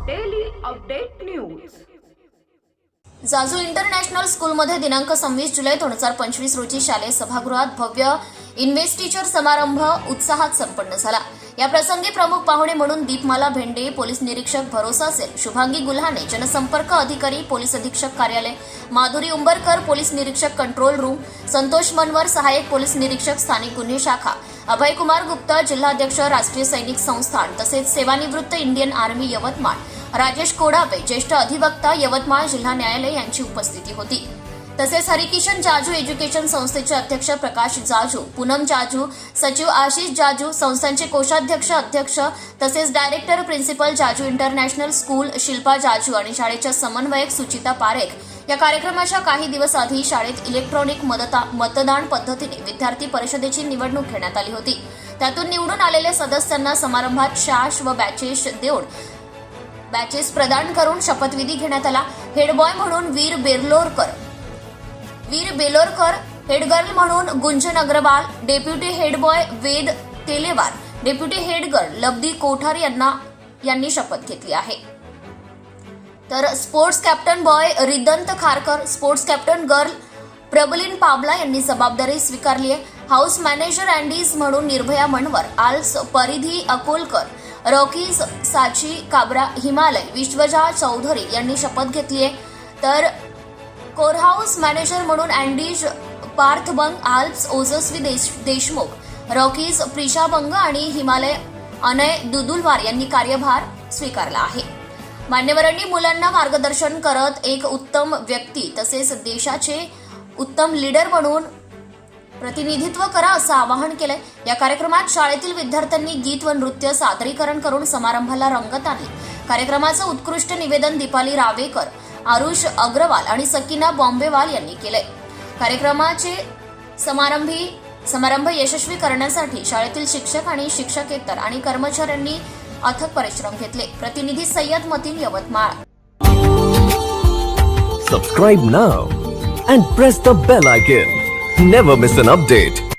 Update news Jaju international स्कूलमध्ये दिनांक सव्वीस जुलै दोन हजार पंचवीस रोजी शालेय सभागृहात भव्य इन्व्हेस्टिचर समारंभ उत्साहात संपन्न झाला. या प्रसंगी प्रमुख पाहुणे म्हणून दीपमाला भेंडे पोलीस निरीक्षक भरोसा असेल शुभांगी गुल्हाने जनसंपर्क अधिकारी पोलीस अधीक्षक कार्यालय माधुरी उंबरकर पोलीस निरीक्षक कंट्रोल रूम संतोष मनवर सहाय्यक पोलीस निरीक्षक स्थानिक गुन्हे शाखा अभयकुमार गुप्ता जिल्हाध्यक्ष राष्ट्रीय सैनिक संस्थान तसेच सेवानिवृत्त इंडियन आर्मी यवतमाळ. राजेश कोडापे ज्येष्ठ अधिवक्ता यवतमाळ जिल्हा न्यायालय यांची उपस्थिती होती. तसेच हरिकिशन जाजू एज्युकेशन संस्थेचे अध्यक्ष प्रकाश जाजू पूनम जाजू सचिव आशिष जाजू संस्थांचे कोषाध्यक्ष अध्यक्ष तसेच director principal Jaju international school Shilpa Jaju आणि शाळेच्या समन्वयक सुचिता पारेख. या कार्यक्रमाच्या काही दिवस आधी शाळेत इलेक्ट्रॉनिक मदता मतदान पद्धतीने विद्यार्थी परिषदेची निवडणूक घेण्यात आली होती. त्यातून निवडून आलेल्या सदस्यांना समारंभात शाश व बॅचेस देऊन बॅचेस प्रदान करून शपथविधी घेण्यात आला. हेडबॉय म्हणून वीर बेर्लोरकर वीर बेलोरकर हेडगर्ल म्हणून Gunjan Agarwal deputy head boy Ved Telewar deputy head girl Labdhi Kothar यांना यांनी शपथ घेतली आहे. तर sports captain boy Ridant Kharkar sports captain girl Prablin Pabla यांनी जबाबदारी स्वीकारली आहे. हाऊस मॅनेजर अँडीज म्हणून निर्भया मनवर आल्स परिधी अकोलकर रॉकीज साची काबरा हिमालय विश्वजा चौधरी यांनी शपथ घेतली आहे. तर कोरहाऊस मॅनेजर म्हणून Andes Parth Bang Alps Ojaswi Desh Deshmukh Rockies Prisha Bang आणि हिमालय अनय दुदुलवार यांनी कार्यभार स्वीकारला आहे. मान्यवरांनी मुलांना मार्गदर्शन करत एक उत्तम व्यक्ती तसेच देशाचे उत्तम लीडर म्हणून प्रतिनिधित्व करा असं आवाहन केलंय. या कार्यक्रमात शाळेतील विद्यार्थ्यांनी गीत व नृत्य सादरीकरण करून समारंभाला रंगत आणली. कार्यक्रमाचं उत्कृष्ट निवेदन दीपाली रावेकर आरुष अग्रवाल आणि सकीना बॉम्बेवाल यांनी केले कार्यक्रमाचे समारंभी समारंभ यशस्वी करण्यासाठी शाळेतील शिक्षक आणि शिक्षकेतर आणि कर्मचाऱ्यांनी अथक परिश्रम घेतले. प्रतिनिधी Sayyad Mateen Yavatmal. Subscribe now and press the bell icon never miss an update